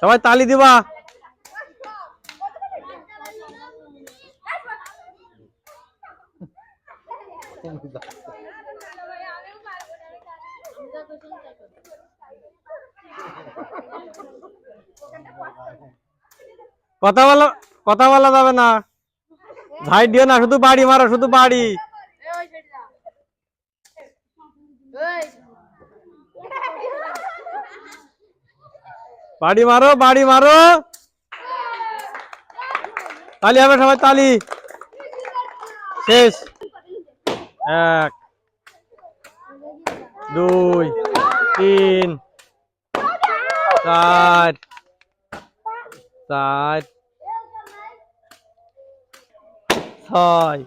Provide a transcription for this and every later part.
সবাই তালি দিবা। কথা বলা কথা বলা যাবে না। ভাই, দিও না, শুধু বাড়ি মারো, শুধু বাড়ি। বাড়ি মারো বাড়ি মারো। তালি হবে সবাই, তালি। শেষ। এক, দুই, তিন, চার চার, ছয়।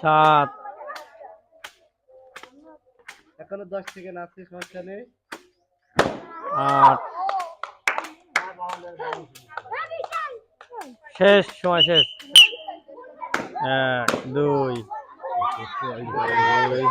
সাত এখনও দশ থেকে নাচছি সমস্যা নেই। আট শেষ সময় শেষ। এক দুই দুই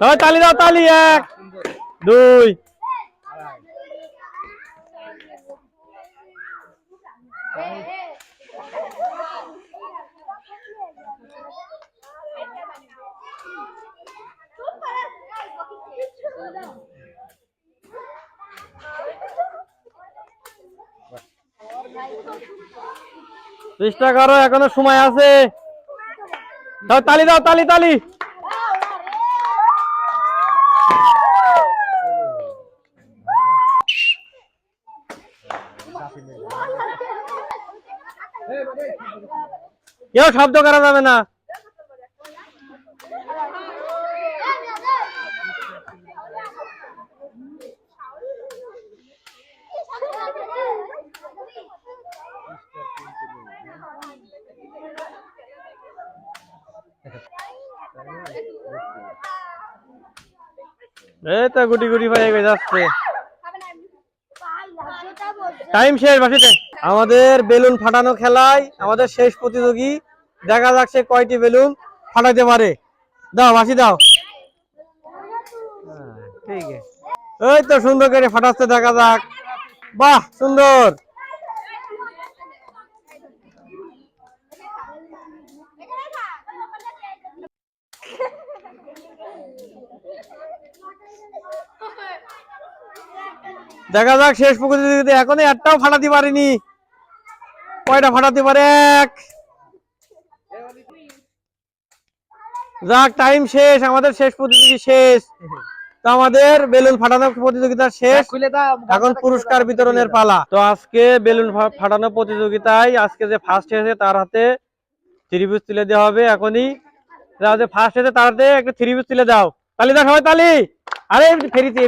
দুই তালি দাও তালি এক দুই। চেষ্টা করো এখনও সময় আছে। দাও, তালি দাও, তালি তালি। কেউ শব্দ করা যাবে না। গুটি গুটি ভাই এগিয়ে যাচ্ছে টাইম শেষ বাসিতে আমাদের বেলুন ফাটানো খেলায় আমাদের শেষ প্রতিযোগী দেখা যাচ্ছে কয়টি বেলুন ফাটাতে পারে। দাও বাসি দাও। হ্যাঁ, ঠিক আছে। এই তো সুন্দর করে ফাটাচ্ছে দেখা যাক। বাহ সুন্দর। দেখা যাক শেষ প্রতিযোগিতা এখনও একটাও ফাটাতে পারিনি। কয়টা ফাটাতে পারে? এক। যাক টাইম শেষ আমাদের শেষ প্রতিযোগী শেষ। তো আমাদের বেলুন ফাটানো প্রতিযোগিতা শেষ। এখন পুরস্কার বিতরণের পালা। তো আজকে বেলুন ফাটানো প্রতিযোগিতায় আজকে যে ফার্স্ট হয়েছে তার হাতে থ্রি পিস তুলে দেওয়া হবে এখনই। ফার্স্ট হয়েছে তার হাতে একটা থ্রি পিস তুলে দাও। তালি দাও সবাই তালি। আরে ফেরিতে